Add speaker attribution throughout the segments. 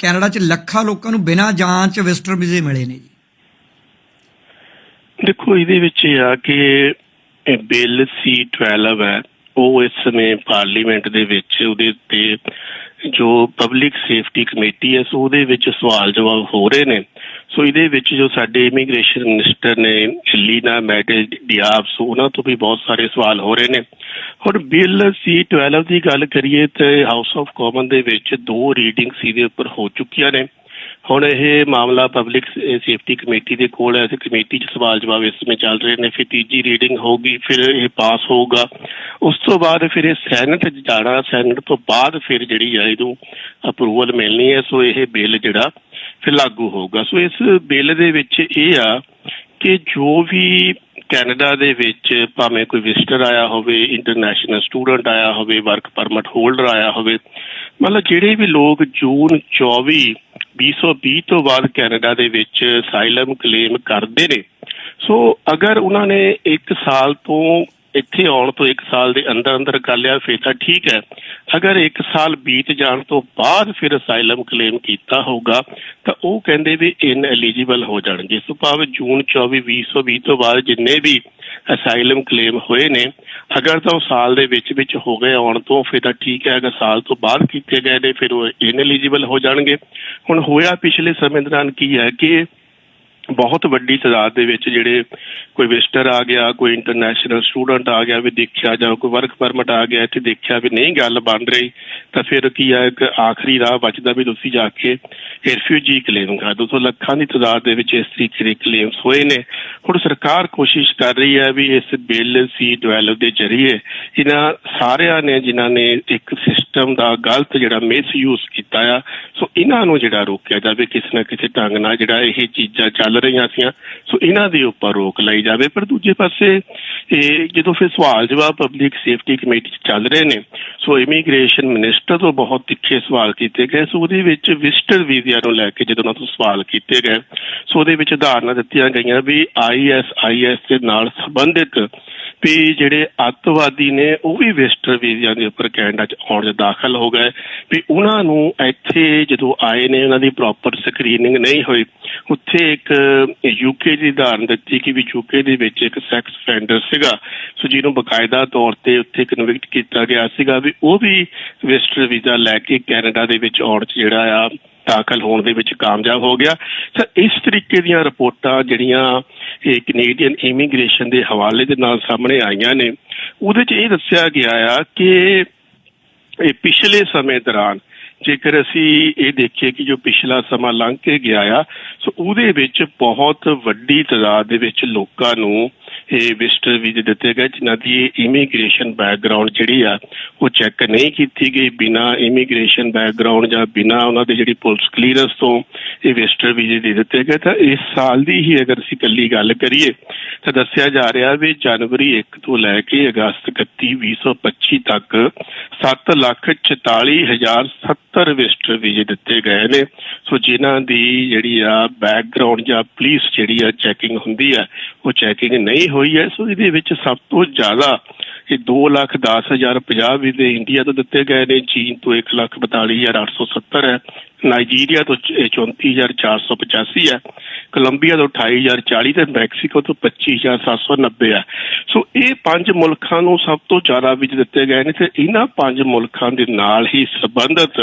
Speaker 1: Canada 'ਚ ਲੱਖਾਂ ਲੋਕਾਂ ਨੂੰ ਬਿਨਾਂ ਜਾਂਚ ਵਿਜ਼ਟਰ ਵੀਜ਼ੇ ਮਿਲੇ ਨੇ ਜੀ।
Speaker 2: ਦੇਖੋ, ਇਹਦੇ ਵਿੱਚ ਇਹ ਆ ਕਿ ਇਹ ਬਿੱਲ C12 ਹੈ। ਉਹ ਇਸ ਸਮੇਂ ਪਾਰਲੀਮੈਂਟ ਦੇ ਵਿੱਚ ਉਹਦੇ ਤੇ ਜੋ ਪਬਲਿਕ ਸੇਫਟੀ ਕਮੇਟੀ ਹੈ, ਸੋ ਉਹਦੇ ਵਿੱਚ ਸਵਾਲ ਜਵਾਬ ਹੋ ਰਹੇ ਨੇ। ਸੋ ਇਹਦੇ ਵਿੱਚ ਜੋ ਸਾਡੇ ਇਮੀਗ੍ਰੇਸ਼ਨ ਮਿਨਿਸਟਰ ਨੇ ਲੀਨਾ ਮੈਡੇ ਡਿਆਬ ਉਹਨਾਂ ਤੋਂ ਵੀ ਬਹੁਤ ਸਾਰੇ ਸਵਾਲ ਹੋ ਰਹੇ ਨੇ। ਹੁਣ ਬਿੱਲ C12 ਦੀ ਗੱਲ ਕਰੀਏ ਤੇ ਹਾਊਸ ਆਫ ਕਾਮਨ ਦੇ ਵਿੱਚ ਦੋ ਰੀਡਿੰਗਸ ਇਹਦੇ ਉੱਪਰ ਹੋ ਚੁੱਕੀਆਂ ਨੇ। ਹੁਣ ਇਹ ਮਾਮਲਾ ਪਬਲਿਕ ਸੇਫਟੀ ਕਮੇਟੀ ਦੇ ਕੋਲ ਹੈ, ਤੇ ਕਮੇਟੀ 'ਚ ਸਵਾਲ ਜਵਾਬ ਇਸ ਸਮੇਂ ਚੱਲ ਰਹੇ ਨੇ। ਫਿਰ ਤੀਜੀ ਰੀਡਿੰਗ ਹੋਊਗੀ, ਫਿਰ ਇਹ ਪਾਸ ਹੋਊਗਾ। ਉਸ ਤੋਂ ਬਾਅਦ ਫਿਰ ਇਹ ਸੈਨੇਟ 'ਚ ਜਾਣਾ ਸੈਨੇਟ ਤੋਂ ਬਾਅਦ ਫਿਰ ਜਿਹੜੀ ਹੈ ਇਹਨੂੰ ਅਪਰੂਵਲ ਮਿਲਣੀ ਹੈ। ਸੋ ਇਹ ਬਿੱਲ ਜਿਹੜਾ ਫਿਰ ਲਾਗੂ ਹੋਊਗਾ। ਸੋ ਇਸ ਬਿੱਲ ਦੇ ਵਿੱਚ ਇਹ ਆ ਕਿ ਜੋ ਵੀ ਕੈਨੇਡਾ ਦੇ ਵਿੱਚ ਭਾਵੇਂ ਕੋਈ ਵਿਜ਼ਟਰ ਆਇਆ ਹੋਵੇ ਇੰਟਰਨੈਸ਼ਨਲ ਸਟੂਡੈਂਟ ਆਇਆ ਹੋਵੇ ਵਰਕ ਪਰਮਿਟ ਹੋਲਡਰ ਆਇਆ ਹੋਵੇ, ਮਤਲਬ ਜਿਹੜੇ ਵੀ ਲੋਕ ਜੂਨ 24 2020 ਤੋਂ ਬਾਅਦ ਕੈਨੇਡਾ ਦੇ ਵਿੱਚ ਅਸਾਈਲਮ ਕਲੇਮ ਕਰਦੇ ਨੇ, ਸੋ ਅਗਰ ਉਹਨਾਂ ਨੇ 1 ਸਾਲ ਤੋਂ ਇੱਥੇ ਆਉਣ ਤੋਂ 1 ਸਾਲ ਦੇ ਅੰਦਰ ਅੰਦਰ ਕਰ ਲਿਆ, ਫਿਰ ਤਾਂ ਠੀਕ ਹੈ। ਅਗਰ 1 ਸਾਲ ਬੀਤ ਜਾਣ ਤੋਂ ਬਾਅਦ ਫਿਰ ਅਸਾਈਲਮ ਕਲੇਮ ਕੀਤਾ ਹੋਊਗਾ, ਤਾਂ ਉਹ ਕਹਿੰਦੇ ਵੀ ਇਨ ਐਲੀਜੀਬਲ ਹੋ ਜਾਣਗੇ। ਸੋ ਭਾਵੇਂ ਜੂਨ 24 2020 ਤੋਂ ਬਾਅਦ ਜਿੰਨੇ ਵੀ ਅਸਾਈਲਮ ਕਲੇਮ ਹੋਏ ਨੇ, ਅਗਰ ਤਾਂ ਉਹ ਸਾਲ ਦੇ ਵਿੱਚ ਵਿੱਚ ਹੋ ਗਏ ਆਉਣ ਤੋਂ, ਫਿਰ ਤਾਂ ਠੀਕ ਹੈ। ਅਗਰ ਸਾਲ ਤੋਂ ਬਾਅਦ ਕੀਤੇ ਗਏ ਨੇ, ਫਿਰ ਉਹ ਇਨ ਐਲੀਜੀਬਲ ਹੋ ਜਾਣਗੇ। ਹੁਣ ਹੋਇਆ ਪਿਛਲੇ ਸਮੇਂ ਦੌਰਾਨ ਕੀ ਹੈ ਕਿ ਬਹੁਤ ਵੱਡੀ ਤਾਦਾਦ ਦੇ ਵਿੱਚ ਜਿਹੜੇ ਕੋਈ ਵਿਜ਼ਟਰ ਆ ਗਿਆ, ਕੋਈ ਇੰਟਰਨੈਸ਼ਨਲ ਸਟੂਡੈਂਟ ਆ ਗਿਆ, ਵੀ ਦੇਖਿਆ ਜਾਂ ਕੋਈ ਵਰਕ ਪਰਮਿਟ ਆ ਗਿਆ, ਇੱਥੇ ਦੇਖਿਆ ਵੀ ਨਹੀਂ ਗੱਲ ਬਣ ਰਹੀ, ਤਾਂ ਫਿਰ ਕੀ ਹੈ ਇੱਕ ਆਖਰੀ ਰਾਹ ਬਚਦਾ ਵੀ ਤੁਸੀਂ ਜਾ ਕੇ ਰਿਫਿਊਜੀ ਕਲੇਮ ਕਰ ਦੋ ਸੋ ਲੱਖਾਂ ਦੀ ਤਾਦਾਦ ਦੇ ਵਿੱਚ ਇਸ ਤਰੀਕੇ ਦੇ ਕਲੇਮਸ ਹੋਏ ਨੇ। ਹੁਣ ਸਰਕਾਰ ਕੋਸ਼ਿਸ਼ ਕਰ ਰਹੀ ਹੈ ਵੀ ਇਸ ਬਿੱਲ, ਸੀ ਡਿਵੈਲਪ ਦੇ ਜ਼ਰੀਏ ਇਹਨਾਂ ਸਾਰਿਆਂ ਨੇ, ਜਿਨ੍ਹਾਂ ਨੇ ਇੱਕ ਸਿਸਟਮ ਦਾ ਗਲਤ ਜਿਹੜਾ ਮਿਸਯੂਜ਼ ਕੀਤਾ ਆ। ਸੋ ਇਹਨਾਂ ਨੂੰ ਜਿਹੜਾ ਰੋਕਿਆ ਜਾਵੇ, ਕਿਸੇ ਨਾ ਕਿਸੇ ਢੰਗ ਨਾਲ ਜਿਹੜਾ ਇਹ ਚੀਜ਼ਾਂ ਚੱਲ ਰਹੀਆਂ ਸੀਆਂ, ਸੋ ਇਹਨਾਂ ਦੇ ਉੱਪਰ ਰੋਕ ਲਈ ਜਾਵੇ। ਪਰ ਦੂਜੇ ਪਾਸੇ, ਇਹ ਜਦੋਂ ਫਿਰ ਸਵਾਲ ਜਵਾਬ ਪਬਲਿਕ ਸੇਫਟੀ ਕਮੇਟੀ ਚੱਲ ਰਹੇ ਨੇ, ਸੋ ਇਮੀਗ੍ਰੇਸ਼ਨ ਮਿਨਿਸਟਰ ਤੋਂ ਬਹੁਤ ਤਿੱਖੇ ਸਵਾਲ ਕੀਤੇ ਗਏ। ਸੋ ਉਹਦੇ ਵਿੱਚ ਵਿਜ਼ਟਰ ਵੀਜ਼ਿਆਂ ਨੂੰ ਲੈ ਕੇ ਜਦੋਂ ਉਹਨਾਂ ਤੋਂ ਸਵਾਲ ਕੀਤੇ ਗਏ, ਸੋ ਉਹਦੇ ਵਿੱਚ ਉਦਾਹਰਨਾਂ ਦਿੱਤੀਆਂ ਗਈਆਂ ਵੀ ਆਈਐਸਆਈਐਸ ਦੇ ਨਾਲ ਸੰਬੰਧਿਤ ਵੀ ਜਿਹੜੇ ਅੱਤਵਾਦੀ ਨੇ, ਉਹ ਵੀ ਵਿਜ਼ਟਰ ਵੀਜ਼ਿਆਂ ਦੇ ਉੱਪਰ ਕੈਨੇਡਾ 'ਚ ਆਉਣ 'ਚ ਦਾਖਲ ਹੋ ਗਏ। ਵੀ ਉਹਨਾਂ ਨੂੰ ਇੱਥੇ ਜਦੋਂ ਆਏ ਨੇ, ਉਹਨਾਂ ਦੀ ਪ੍ਰੋਪਰ ਸਕਰੀਨਿੰਗ ਨਹੀਂ ਹੋਈ, ਉੱਥੇ ਇੱਕ ਯੂਕੇ ਦੀ ਉਦਾਹਰਨ ਦਿੱਤੀ ਕਿ ਵੀ ਯੂਕੇ ਦੇ ਵਿੱਚ ਇੱਕ ਸੈਕਸ ਫੈਂਡਰ ਸੀਗਾ। ਸੋ ਜਿਹਨੂੰ ਬਕਾਇਦਾ ਤੌਰ ਤੇ ਉੱਥੇ ਕਨਵਿਕਟ ਕੀਤਾ ਗਿਆ ਸੀਗਾ ਵੀ ਉਹ ਵੀ ਵਿਜ਼ਟਰ ਵੀਜ਼ਾ ਲੈ ਕੇ ਕੈਨੇਡਾ ਦੇ ਵਿੱਚ ਆਉਣ 'ਚ ਜਿਹੜਾ ਆ ਦਾਖਲ ਹੋਣ ਦੇ ਵਿੱਚ ਕਾਮਯਾਬ ਹੋ ਗਿਆ। ਤਾਂ ਇਸ ਤਰੀਕੇ ਦੀਆਂ ਰਿਪੋਰਟਾਂ ਜਿਹੜੀਆਂ ਇਹ ਕੈਨੇਡੀਅਨ ਇਮੀਗ੍ਰੇਸ਼ਨ ਦੇ ਹਵਾਲੇ ਦੇ ਨਾਲ ਸਾਹਮਣੇ ਆਈਆਂ ਨੇ, ਉਹਦੇ 'ਚ ਇਹ ਦੱਸਿਆ ਗਿਆ ਆ ਕਿ ਇਹ ਪਿਛਲੇ ਸਮੇਂ ਦੌਰਾਨ ਜੇਕਰ ਅਸੀਂ ਇਹ ਦੇਖੀਏ ਕਿ ਜੋ ਪਿਛਲਾ ਸਮਾਂ ਲੰਘ ਕੇ ਗਿਆ ਆ, ਸੋ ਉਹਦੇ ਵਿੱਚ ਬਹੁਤ ਵੱਡੀ ਤਾਦਾਦ ਦੇ ਵਿੱਚ ਲੋਕਾਂ ਨੂੰ ਇਹ ਵਿਜ਼ਟਰ ਵੀਜ਼ੇ ਦਿੱਤੇ ਗਏ, ਜਿਨ੍ਹਾਂ ਦੀ ਇਮੀਗ੍ਰੇਸ਼ਨ ਬੈਕਗ੍ਰਾਉਂਡ ਜਿਹੜੀ ਆ, ਉਹ ਚੈੱਕ ਨਹੀਂ ਕੀਤੀ ਗਈ ਬਿਨਾ ਇਮੀਗ੍ਰੇਸ਼ਨ ਬੈਕਗ੍ਰਾਉਂਡ ਜਾਂ ਬਿਨਾ ਉਹਨਾਂ ਦੇ ਜਿਹੜੀ ਪੁਲਿਸ ਕਲੀਅਰੈਂਸ ਤੋਂ ਇਹ ਵਿਜ਼ਟਰ ਵੀਜ਼ੇ ਦੇ ਦਿੱਤੇ ਗਏ, ਤਾਂ ਇਸ ਸਾਲ ਦੀ ਹੀ ਅਗਰ ਅਸੀਂ ਇਕੱਲੀ ਗੱਲ ਕਰੀਏ, ਤਾਂ ਦੱਸਿਆ ਜਾ ਰਿਹਾ ਵੀ ਜਨਵਰੀ 1 ਤੋਂ ਲੈ ਕੇ ਅਗਸਤ 31 2025 ਤੱਕ 7 ਲੱਖ 44 ਹਜ਼ਾਰ 70 ਵਿਜ਼ਟਰ ਵੀਜ਼ੇ ਦਿੱਤੇ ਗਏ ਨੇ। ਸੋ ਜਿਨ੍ਹਾਂ ਦੀ ਜਿਹੜੀ ਆ ਬੈਕਗ੍ਰਾਉਂਡ ਜਾਂ ਪੁਲਿਸ ਜਿਹੜੀ ਆ ਚੈਕਿੰਗ ਹੁੰਦੀ ਆ, ਉਹ ਚੈਕਿੰਗ ਨਹੀਂ ਹੋਈ ਹੈ, ਸੋ ਇਹਦੇ ਵਿੱਚ ਸਭ ਤੋਂ ਜ਼ਿਆਦਾ ਇਹ 2 ਲੱਖ 10 ਹਜ਼ਾਰ 50 ਵੀਜ਼ੇ ਇੰਡੀਆ ਤੋਂ ਦਿੱਤੇ ਗਏ ਨੇ, ਚੀਨ ਤੋਂ 1 ਲੱਖ 42 ਹਜ਼ਾਰ 870 ਹੈ, ਨਾਈਜੀਰੀਆ ਤੋਂ 34485 ਹੈ, ਕੋਲੰਬੀਆ ਤੋਂ 28040 ਤੇ ਮੈਕਸੀਕੋ ਤੋਂ 25790 ਹੈ। ਸੋ ਇਹ ਪੰਜ ਮੁਲਕਾਂ ਨੂੰ ਸਭ ਤੋਂ ਜ਼ਿਆਦਾ ਵੀਜ਼ੇ ਦਿੱਤੇ ਗਏ ਨੇ ਤੇ ਇਹਨਾਂ ਪੰਜ ਮੁਲਕਾਂ ਦੇ ਨਾਲ ਹੀ ਸੰਬੰਧਿਤ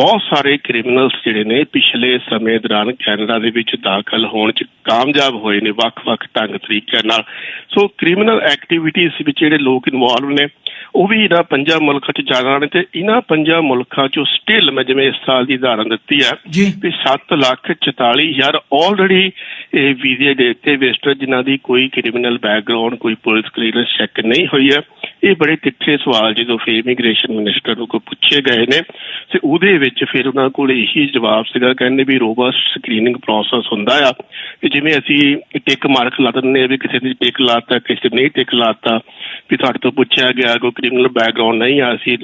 Speaker 2: ਬਹੁਤ ਸਾਰੇ ਕ੍ਰਿਮੀਨਲਸ ਜਿਹੜੇ ਨੇ ਪਿਛਲੇ ਸਮੇਂ ਦੌਰਾਨ ਕੈਨੇਡਾ ਦੇ ਵਿੱਚ ਦਾਖਲ ਹੋਣ 'ਚ ਕਾਮਯਾਬ ਹੋਏ ਨੇ ਵੱਖ-ਵੱਖ ਢੰਗ ਤਰੀਕਿਆਂ ਨਾਲ। ਸੋ ਕ੍ਰਿਮੀਨਲ ਐਕਟੀਵਿਟੀਜ਼ ਵਿੱਚ ਜਿਹੜੇ ਲੋਕ ਇਨਵੋਲਵ ਨੇ ਉਹ ਵੀ ਇਹਨਾਂ ਪੰਜਾਂ ਮੁਲਕਾਂ 'ਚ ਜ਼ਿਆਦਾ ਨੇ ਤੇ ਇਹਨਾਂ ਪੰਜਾਂ ਮੁਲਕਾਂ 'ਚੋਂ ਸਟਿਲ ਮੈਂ ਜਿਵੇਂ ਇਸ ਸਾਲ ਦੀ ਉਦਾਹਰਨ ਦਿੱਤੀ ਹੈ ਵੀ 7 ਲੱਖ 44 ਹਜ਼ਾਰ ਆਲਰੇਡੀ ਇਹ ਵੀਜ਼ੇ ਦੇ ਦਿੱਤੇ ਵਿਜ਼ਟਰ ਜਿਨ੍ਹਾਂ ਦੀ ਕੋਈ ਕ੍ਰਿਮੀਨਲ ਬੈਕਗ੍ਰਾਉਂਡ ਕੋਈ ਪੁਲਿਸ ਕਲੀਅਰੈਂਸ ਚੈੱਕ ਨਹੀਂ ਹੋਈ ਹੈ ਇਹ ਬੜੇ ਤਿੱਖੇ ਸਵਾਲ ਜਦੋਂ ਫਿਰ ਇਮੀਗ੍ਰੇਸ਼ਨ ਮਿਨਿਸਟਰ ਨੂੰ ਕੋ ਪੁੱਛੇ ਗਏ ਨੇ ਤੇ ਉਹਦੇ ਵਿੱਚ ਫਿਰ ਉਹਨਾਂ ਕੋਲ ਇਹੀ ਜਵਾਬ ਸੀਗਾ ਕਹਿੰਦੇ ਵੀ ਰੋਬਸਟ ਸਕਰੀਨਿੰਗ ਪ੍ਰੋਸੈਸ ਹੁੰਦਾ ਆ ਕਿ ਜਿਵੇਂ ਅਸੀਂ ਟਿਕ ਮਾਰਕ ਲਾ ਦਿੰਦੇ ਆ ਵੀ ਕਿਸੇ ਦੀ ਟਿਕ ਲਾਤਾ ਕਿਸੇ ਨਹੀਂ ਟਿਕ ਲਾਤਾ ਵੀ ਤੁਹਾਡੇ ਤੋਂ ਪੁੱਛਿਆ ਗਿਆ ਕੋਈ ਕ੍ਰਿਮੀਨਲ ਬੈਕਗ੍ਰਾਉਂਡ ਨਹੀਂ ਆ ਅਸੀਂ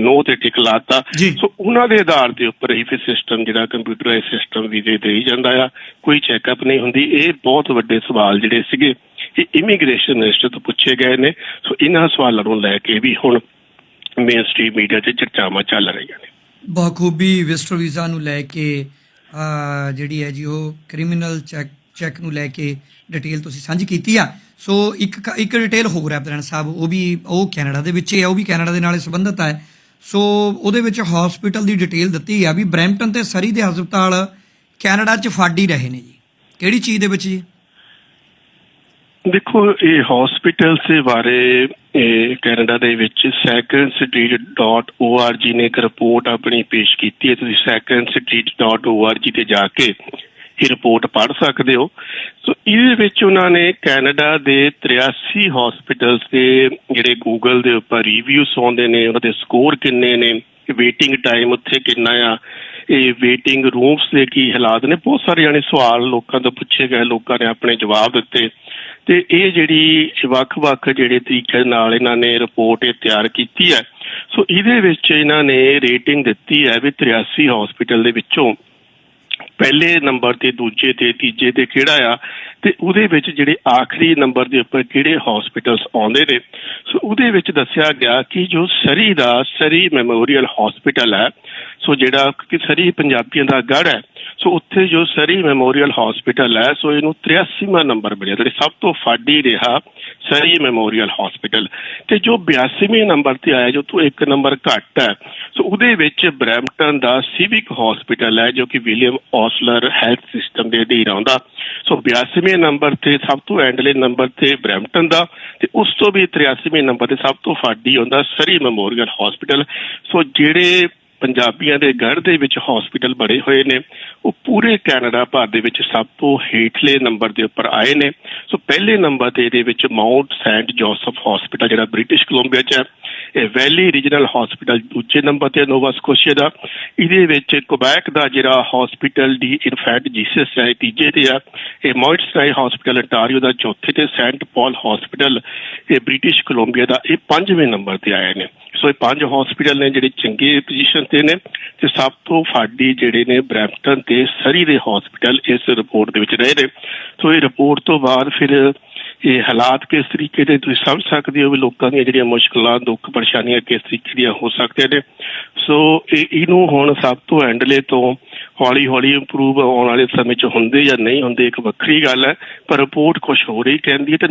Speaker 2: ਨੋ ਤੇ ਟਿਕ ਲਾਤਾ। ਸੋ ਉਹਨਾਂ ਦੇ ਆਧਾਰ ਦੇ ਉੱਪਰ ਹੀ ਫਿਰ ਸਿਸਟਮ ਜਿਹੜਾ ਕੰਪਿਊਟਰਾਈਜ਼ ਸਿਸਟਮ ਵੀ ਦੇ ਦੇਈ ਜਾਂਦਾ ਆ ਕੋਈ ਚੈੱਕਅਪ ਨਹੀਂ ਹੁੰਦੀ। ਇਹ ਬਹੁਤ ਵੱਡੇ ਸਵਾਲ ਜਿਹੜੇ ਸੀਗੇ, ਇਹ ਇਮੀਗ੍ਰੇਸ਼ਨ ਮਿਨਿਸਟਰ ਤੋਂ ਪੁੱਛੇ ਗਏ ਨੇ। ਸੋ ਇਹਨਾਂ ਸਵਾਲਾਂ ਨੂੰ ਲੈ ਕੇ ਵੀ ਹੁਣ ਮੇਨ ਸਟ੍ਰੀਮ ਮੀਡੀਆ 'ਚ ਚਰਚਾਵਾਂ ਚੱਲ ਰਹੀਆਂ ਨੇ।
Speaker 1: ਬਖੂਬੀ ਵਿਜ਼ਟਰ ਵੀਜ਼ਾ ਨੂੰ ਲੈ ਕੇ ਜਿਹੜੀ ਹੈ ਜੀ ਉਹ ਕ੍ਰਿਮੀਨਲ ਚੈੱਕ ਚੈੱਕ ਨੂੰ ਲੈ ਕੇ ਡਿਟੇਲ ਤੁਸੀਂ ਸਾਂਝੀ ਕੀਤੀ ਆ। ਸੋ ਇੱਕ ਇੱਕ ਡਿਟੇਲ ਹੋਰ ਹੈ ਪ੍ਰਧਾਨ ਸਾਹਿਬ, ਉਹ ਵੀ, ਉਹ ਕੈਨੇਡਾ ਦੇ ਵਿੱਚ ਹੀ ਹੈ, ਉਹ ਵੀ ਕੈਨੇਡਾ ਦੇ ਨਾਲ ਸੰਬੰਧਿਤ ਹੈ। ਸੋ ਉਹਦੇ ਵਿੱਚ ਹਸਪੀਟਲ ਦੀ ਡਿਟੇਲ ਦਿੱਤੀ ਆ ਵੀ ਬਰੈਂਪਟਨ ਤੇ ਸਰੀ ਦੇ ਹਸਪਤਾਲ ਕੈਨੇਡਾ 'ਚ ਫੱਡ ਰਹੇ ਨੇ ਜੀ। ਕਿਹੜੀ ਚੀਜ਼ ਦੇ ਵਿੱਚ ਜੀ?
Speaker 2: ਦੇਖੋ, ਇਹ ਹਸਪੀਟਲ ਦੇ ਬਾਰੇ, ਇਹ ਕੈਨੇਡਾ ਦੇ ਵਿੱਚ secondstreet.org ਨੇ ਇੱਕ ਰਿਪੋਰਟ ਆਪਣੀ ਪੇਸ਼ ਕੀਤੀ ਹੈ। ਤੁਸੀਂ secondstreet.org ਤੇ ਜਾ ਕੇ ਇਹ ਰਿਪੋਰਟ ਪੜ੍ਹ ਸਕਦੇ ਹੋ। ਸੋ, ਇਹਦੇ ਵਿੱਚ ਉਹਨਾਂ ਨੇ ਕੈਨੇਡਾ ਦੇ 83 ਹਸਪੀਟਲਸ ਦੇ ਜਿਹੜੇ ਗੂਗਲ ਦੇ ਉੱਪਰ ਰਿਵਿਊਸ ਆਉਂਦੇ ਨੇ, ਉਹਦੇ ਸਕੋਰ ਕਿੰਨੇ ਨੇ ਵੇਟਿੰਗ ਟਾਈਮ ਉੱਥੇ ਕਿੰਨਾ ਆ ਇਹ ਵੇਟਿੰਗ ਰੂਮਸ ਦੇ ਕੀ ਹਾਲਾਤ ਨੇ? ਬਹੁਤ ਸਾਰੇ ਜਾਣੇ ਸਵਾਲ ਲੋਕਾਂ ਤੋਂ ਪੁੱਛੇ ਗਏ, ਲੋਕਾਂ ਨੇ ਆਪਣੇ ਜਵਾਬ ਦਿੱਤੇ। ਤੇ ਇਹ ਜਿਹੜੀ ਵੱਖ-ਵੱਖ ਜਿਹੜੇ ਤਰੀਕੇ ਨਾਲ ਇਹਨਾਂ ਨੇ ਰਿਪੋਰਟ ਇਹ ਤਿਆਰ ਕੀਤੀ ਹੈ। ਸੋ ਇਹਦੇ ਵਿੱਚ ਇਹਨਾਂ ਨੇ ਰੇਟਿੰਗ ਦਿੱਤੀ ਹੈ ਵੀ 83 ਹਸਪੀਟਲ ਦੇ ਵਿੱਚੋਂ। ਪਹਿਲੇ ਨੰਬਰ ਤੇ, ਦੂਜੇ ਤੇ, ਤੀਜੇ ਤੇ ਕਿਹੜਾ ਆ? ਤੇ ਉਹਦੇ ਵਿੱਚ ਜਿਹੜੇ ਆਖਰੀ ਨੰਬਰ ਦੇ ਉੱਪਰ ਕਿਹੜੇ ਹਸਪੀਟਲਸ ਆਉਂਦੇ ਨੇ? ਸੋ ਉਹਦੇ ਵਿੱਚ ਦੱਸਿਆ ਗਿਆ ਕਿ ਜੋ ਸਰੀ ਦਾ ਸਰੀ ਮੈਮੋਰੀਅਲ ਹਸਪੀਟਲ ਹੈ, ਸੋ ਜਿਹੜਾ ਕਿ ਸਰੀ ਪੰਜਾਬੀਆਂ ਦਾ ਗੜ ਹੈ ਸੋ ਉੱਥੇ ਜੋ ਸਰੀ ਮੈਮੋਰੀਅਲ ਹਸਪੀਟਲ ਹੈ, ਸੋ ਇਹਨੂੰ 83ਵਾਂ ਨੰਬਰ ਮਿਲਿਆ, ਜਿਹੜੇ ਸਭ ਤੋਂ ਫਾਡੀ ਰਿਹਾ ਸਰੀ ਮੈਮੋਰੀਅਲ ਹਸਪੀਟਲ। ਤੇ ਜੋ 82ਵੇਂ ਨੰਬਰ ਤੇ ਆਇਆ, ਜੋ ਤੋਂ ਇੱਕ ਨੰਬਰ ਘੱਟ ਹੈ, ਸੋ ਉਹਦੇ ਵਿੱਚ ਬਰੈਂਪਟਨ ਦਾ ਸਿਵਿਕ ਹਸਪੀਟਲ ਹੈ, ਜੋ ਕਿ ਵਿਲੀਅਮ ਔਸਲਰ ਹੈਲਥ ਸਿਸਟਮ ਦੇ ਅਧੀਨ ਆਉਂਦਾ। ਸੋ 82ਵੇਂ ਨੰਬਰ ਤੇ, ਸਭ ਤੋਂ ਐਂਡਲੇ ਨੰਬਰ ਤੇ ਬਰੈਂਪਟਨ ਦਾ, ਤੇ ਉਸ ਤੋਂ ਵੀ 83ਵੇਂ ਨੰਬਰ ਤੇ ਸਭ ਤੋਂ ਫਾਡੀ ਆਉਂਦਾ ਸਰੀ ਮੈਮੋਰੀਅਲ ਹਸਪੀਟਲ। ਸੋ ਜਿਹੜੇ ਪੰਜਾਬੀਆਂ ਦੇ ਗੜ ਦੇ ਵਿੱਚ ਹਸਪੀਟਲ ਬਣੇ ਹੋਏ ਨੇ। ਉਹ ਪੂਰੇ ਕੈਨੇਡਾ ਭਰ ਦੇ ਵਿੱਚ ਸਭ ਤੋਂ ਹੇਠਲੇ ਨੰਬਰ ਦੇ ਉੱਪਰ ਆਏ ਨੇ। ਸੋ ਪਹਿਲੇ ਨੰਬਰ ਤੇ ਇਹਦੇ ਵਿੱਚ ਮਾਉਂਟ ਸੈਂਟ ਜੋਸਫ ਹਸਪੀਟਲ ਜਿਹੜਾ ਬ੍ਰਿਟਿਸ਼ ਕੋਲੰਬੀਆ 'ਚ ਹੈ, ਇਹ ਵੈਲੀ ਰੀਜਨਲ ਹਸਪੀਟਲ ਦੂਜੇ ਨੰਬਰ ਤੇ ਨੋਵਾ ਸਕੋਸ਼ੀਆ ਦਾ। ਇਹਦੇ ਵਿੱਚ ਕੁਬੈਕ ਦਾ ਜਿਹੜਾ ਹਸਪੀਟਲ ਦੀ ਇਨਫੈਂਟ ਜੀਸਸ ਹੈ, ਇਹ ਤੀਜੇ ਤੇ ਆ। ਇਹ ਮੌਇਟਸਰਾਈ ਹਸਪੀਟਲ ਅੰਟਾਰੀਓ ਦਾ ਚੌਥੇ ਤੇ ਸੈਂਟ ਪਾਲ ਹਸਪੀਟਲ ਇਹ ਬ੍ਰਿਟਿਸ਼ ਕੋਲੰਬੀਆ ਦਾ ਇਹ ਪੰਜਵੇਂ ਨੰਬਰ ਤੇ ਆਏ ਨੇ। ਸੋ ਇਹ ਪੰਜ ਹਸਪੀਟਲ ਨੇ ਜਿਹੜੇ ਚੰਗੇ ਪੋਜੀਸ਼ਨ ਤੇ ਨੇ ਤੇ ਸਭ ਤੋਂ ਫਾਡੀ ਜਿਹੜੇ ਨੇ ਬ੍ਰੈਂਪਟਨ ਤੇ ਸਰੀ ਦੇ ਹਸਪੀਟਲ ਇਸ ਰਿਪੋਰਟ ਦੇ ਵਿੱਚ ਰਹੇ ਨੇ। ਸੋ ਇਹ ਰਿਪੋਰਟ ਤੋਂ ਬਾਅਦ ਫਿਰ ਇਹ ਹਾਲਾਤ ਕਿਸ ਤਰੀਕੇ ਦੇ ਤੁਸੀਂ ਸਮਝ ਸਕਦੇ ਹੋ ਵੀ ਲੋਕਾਂ ਦੀਆਂ ਜਿਹੜੀਆਂ ਮੁਸ਼ਕਲਾਂ, ਦੁੱਖ, ਪਰੇਸ਼ਾਨੀਆਂ ਕਿਸ ਤਰੀਕੇ ਦੀਆਂ ਹੋ ਸਕਦੀਆਂ ਨੇ। ਸੋ ਇਹਨੂੰ ਹੁਣ ਸਭ ਤੋਂ ਐਂਡਲੇ ਤੋਂ ਹੌਲੀ ਹੌਲੀ ਇੰਪਰੂਵ ਆਉਣ ਵਾਲੇ ਸਮੇਂ 'ਚ ਹੁੰਦੇ ਜਾਂ ਨਹੀਂ ਹੁੰਦੇ ਇੱਕ ਵੱਖਰੀ ਗੱਲ ਹੈ, ਪਰ ਰਿਪੋਰਟ ਕੁਝ ਹੋ ਰਹੀ ਕਹਿੰਦੀ ਹੈ ਤੇ